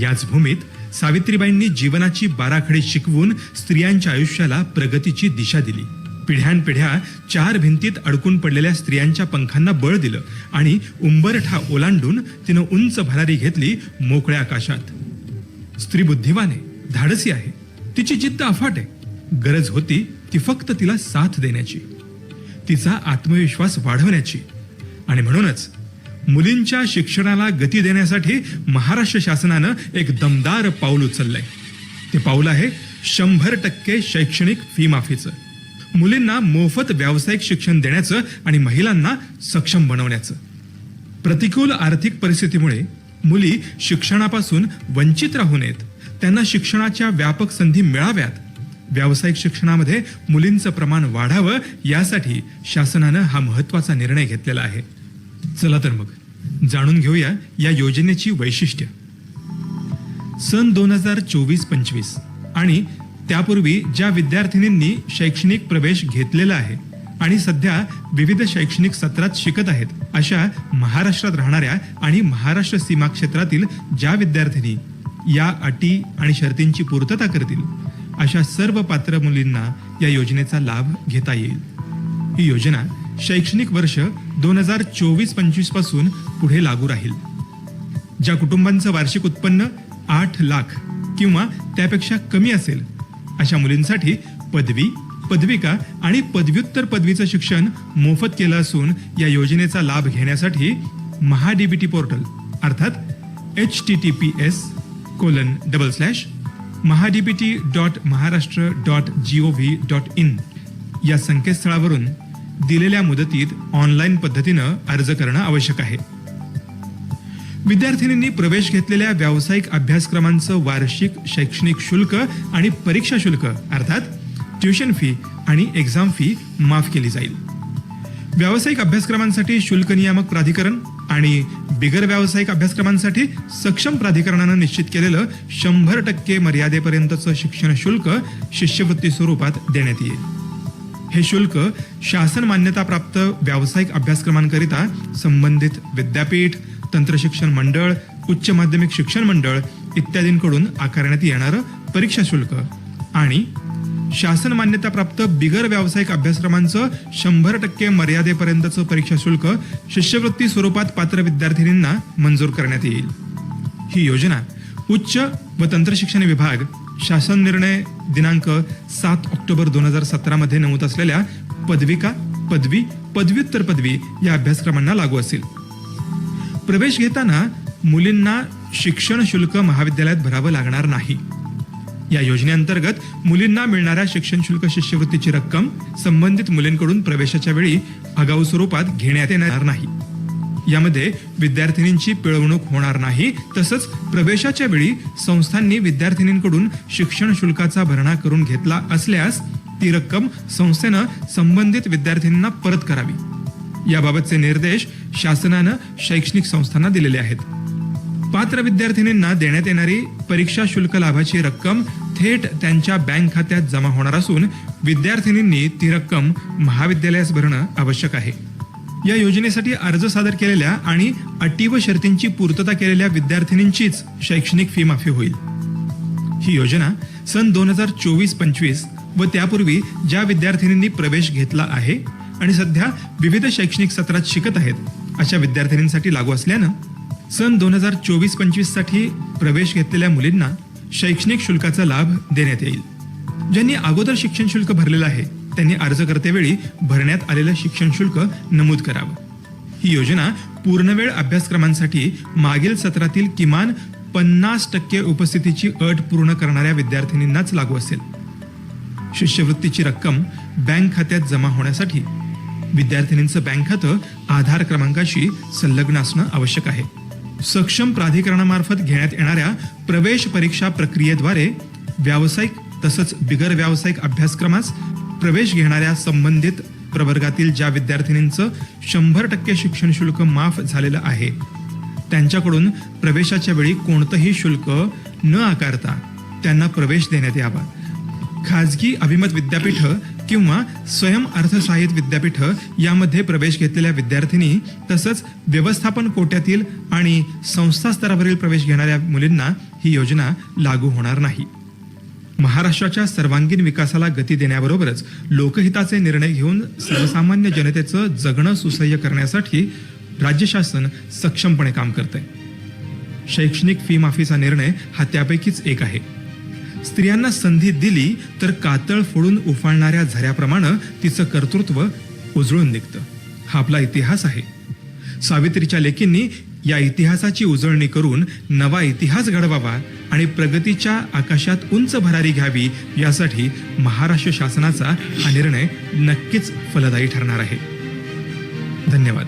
याच भूमीत सावित्रीबाईंनी जीवनाची बाराखडी शिकवून स्त्रियांच्या आयुष्याला प्रगतीची दिशा दिली. पिढ्यानपिढ्या चार भिंतीत अडकून पडलेल्या स्त्रियांच्या पंखांना बळ दिलं आणि उंबरठा ओलांडून तिनं उंच भरारी घेतली मोकळ्या आकाशात. स्त्री बुद्धिवाने धाडसी आहे. तिची जिद्द अफाट आहे. गरज होती ती फक्त तिला साथ देण्याची. तिचा आत्मविश्वास वाढवण्याची. आणि म्हणूनच मुलींच्या शिक्षणाला गती देण्यासाठी महाराष्ट्र शासनानं एक दमदार पाऊल उचललंय. ते पाऊल आहे शंभर टक्के शैक्षणिक फी माफीचं. मुलींना मोफत व्यावसायिक शिक्षण देण्याचं आणि महिलांना सक्षम बनवण्याचं. प्रतिकूल आर्थिक परिस्थितीमुळे मुली शिक्षणापासून वंचित राहू नयेत. त्यांना शिक्षणाच्या व्यापक संधी मिळाव्यात. व्यावसायिक शिक्षणामध्ये मुलींचं प्रमाण वाढावं यासाठी शासनानं हा महत्त्वाचा निर्णय घेतलेला आहे. चला तर मग. जाणून घेऊया या योजनेची वैशिष्ट्य. सन दोन हजार चोवीस पंचवीस आणि त्यापूर्वी ज्या विद्यार्थिनींनी शैक्षणिक प्रवेश घेतलेला आहे आणि सध्या विविध शैक्षणिक सत्रात शिकत आहेत अशा महाराष्ट्रात राहणाऱ्या आणि महाराष्ट्र सीमा क्षेत्रातील ज्या विद्यार्थिनी या अटी आणि शर्तींची पूर्तता करतील अशा सर्व पात्र मुलींना या योजनेचा लाभ घेता येईल. ही योजना शैक्षणिक वर्ष दोन हजार चोवीस पंचवीसपासून पुढे लागू राहील. ज्या कुटुंबांचं वार्षिक उत्पन्न आठ लाख किंवा त्यापेक्षा कमी असेल अशा मुलींसाठी पदवी पदविका आणि पदव्युत्तर पदवीचं शिक्षण मोफत केलं असून या योजनेचा लाभ घेण्यासाठी महाडीबीटी पोर्टल अर्थात H T T P S colon double slash MahaDBT dot Maharashtra dot G O V dot in या संकेतस्थळावरून दिलेल्या मुदतीत ऑनलाईन पद्धतीनं अर्ज करणं आवश्यक आहे. विद्यार्थिनींनी प्रवेश घेतलेल्या व्यावसायिक अभ्यासक्रमांचं वार्षिक शैक्षणिक शुल्क आणि परीक्षा शुल्क अर्थात ट्युशन फी आणि एक्झाम फी माफ केली जाईल. व्यावसायिक अभ्यासक्रमांसाठी शुल्क नियामक प्राधिकरण आणि बिगर व्यावसायिक अभ्यासक्रमांसाठी सक्षम प्राधिकरणानं निश्चित केलेलं शंभर टक्के मर्यादेपर्यंतचं शिक्षण शुल्क शिष्यवृत्ती स्वरूपात देण्यात येईल. हे शुल्क शासन मान्यताप्राप्त व्यावसायिक अभ्यासक्रमांकरिता संबंधित विद्यापीठ तंत्रशिक्षण मंडळ उच्च माध्यमिक शिक्षण मंडळ इत्यादींकडून आकारण्यात येणारं परीक्षा शुल्क. आणि शासन मान्यताप्राप्त बिगर व्यावसायिक अभ्यासक्रमांचं शंभर टक्के मर्यादेपर्यंतचं परीक्षा शुल्क शिष्यवृत्ती स्वरूपात पात्र विद्यार्थिनींना मंजूर करण्यात येईल. ही योजना उच्च व तंत्रशिक्षण विभाग शासन निर्णय दिनांक सात ऑक्टोबर दोन हजार सतरामध्ये नमूद असलेल्या पदविका पदवी पदव्युत्तर पदवी या अभ्यासक्रमांना लागू असेल. प्रवेश घेताना मुलींना शिक्षण शुल्क महाविद्यालयात भरावं लागणार नाही. या योजनेअंतर्गत मुलींना मिळणाऱ्या शिक्षण शुल्क शिष्यवृत्तीची रक्कम संबंधित मुलींकडून प्रवेशाच्या वेळी आगाऊ स्वरूपात घेण्यात येणार नाही. यामध्ये विद्यार्थिनींची पिळवणूक होणार नाही तसंच प्रवेशाच्या वेळी संस्थांनी विद्यार्थिनींकडून शिक्षण शुल्काचा भरणा करून घेतला असल्यास ती रक्कम संस्थेनं संबंधित विद्यार्थिनींना परत करावी. याबाबतचे निर्देश शासनानं शैक्षणिक संस्थांना दिलेले आहेत. पात्र विद्यार्थिनींना देण्यात येणारी परीक्षा शुल्क लाभाची रक्कम थेट त्यांच्या बँक खात्यात जमा होणार असून विद्यार्थिनींनी ती रक्कम महाविद्यालयास भरणं आवश्यक आहे. या योजनेसाठी अर्ज सादर केलेल्या आणि अटी व शर्तींची पूर्तता केलेल्या विद्यार्थिनींचीच शैक्षणिक फी माफी होईल. ही योजना सन दोन हजार चोवीस पंचवीस व त्यापूर्वी ज्या विद्यार्थिनींनी प्रवेश घेतला आहे आणि सध्या विविध शैक्षणिक सत्रात शिकत आहेत अशा विद्यार्थिनींसाठी लागू असल्यानं सन दोन हजार चोवीस पंचवीससाठी प्रवेश घेतलेल्या मुलींना शैक्षणिक शुल्काचा लाभ देण्यात येईल. ज्यांनी अगोदर शिक्षण शुल्क भरलेलं आहे त्यांनी अर्ज करतेवेळी भरण्यात आलेलं शिक्षण शुल्क नमूद करावं. ही योजना पूर्णवेळ अभ्यासक्रमांसाठी मागील सत्रातील किमान पन्नास टक्के उपस्थितीची अट पूर्ण करणाऱ्या विद्यार्थिनींनाच लागू असेल. शिष्यवृत्तीची रक्कम बँक खात्यात जमा होण्यासाठी विद्यार्थिनींचं बँक खातं आधार क्रमांकाशी संलग्न असणं आवश्यक आहे. सक्षम प्राधिकरणामार्फत घेण्यात येणाऱ्या प्रवेश परीक्षा प्रक्रियेद्वारे व्यावसायिक तसंच बिगर व्यावसायिक अभ्यासक्रमास प्रवेश घेणाऱ्या संबंधित प्रवर्गातील ज्या विद्यार्थिनींचं शंभर टक्के शिक्षण शुल्क माफ झालेलं आहे त्यांच्याकडून प्रवेशाच्या वेळी कोणतंही शुल्क न आकारता त्यांना प्रवेश देण्यात यावा. खाजगी अभिमत विद्यापीठ किंवा स्वयं अर्थसहाय्यित विद्यापीठ यामध्ये प्रवेश घेतलेल्या विद्यार्थिनी तसंच व्यवस्थापन कोट्यातील आणि संस्था स्तरावरील प्रवेश घेणाऱ्या मुलींना ही योजना लागू होणार नाही. महाराष्ट्राच्या सर्वांगीण विकासाला गती देण्याबरोबरच लोकहिताचे निर्णय घेऊन सर्वसामान्य जनतेचं जगणं सुसह्य करण्यासाठी राज्य शासन सक्षमपणे काम करतंय. शैक्षणिक फी माफीचा निर्णय हा त्यापैकीच एक आहे. स्त्रियांना संधी दिली तर कातळ फोडून उफाळणाऱ्या झऱ्याप्रमाणे तिचं कर्तृत्व उजळून निघतं. हा आपला इतिहास आहे. सावित्रीच्या लेकींनी या इतिहासाची उजळणी करून नवा इतिहास घडवावा आणि प्रगतीच्या आकाशात उंच भरारी घ्यावी यासाठी महाराष्ट्र शासनाचा हा निर्णय नक्कीच फलदायी ठरणार आहे. धन्यवाद.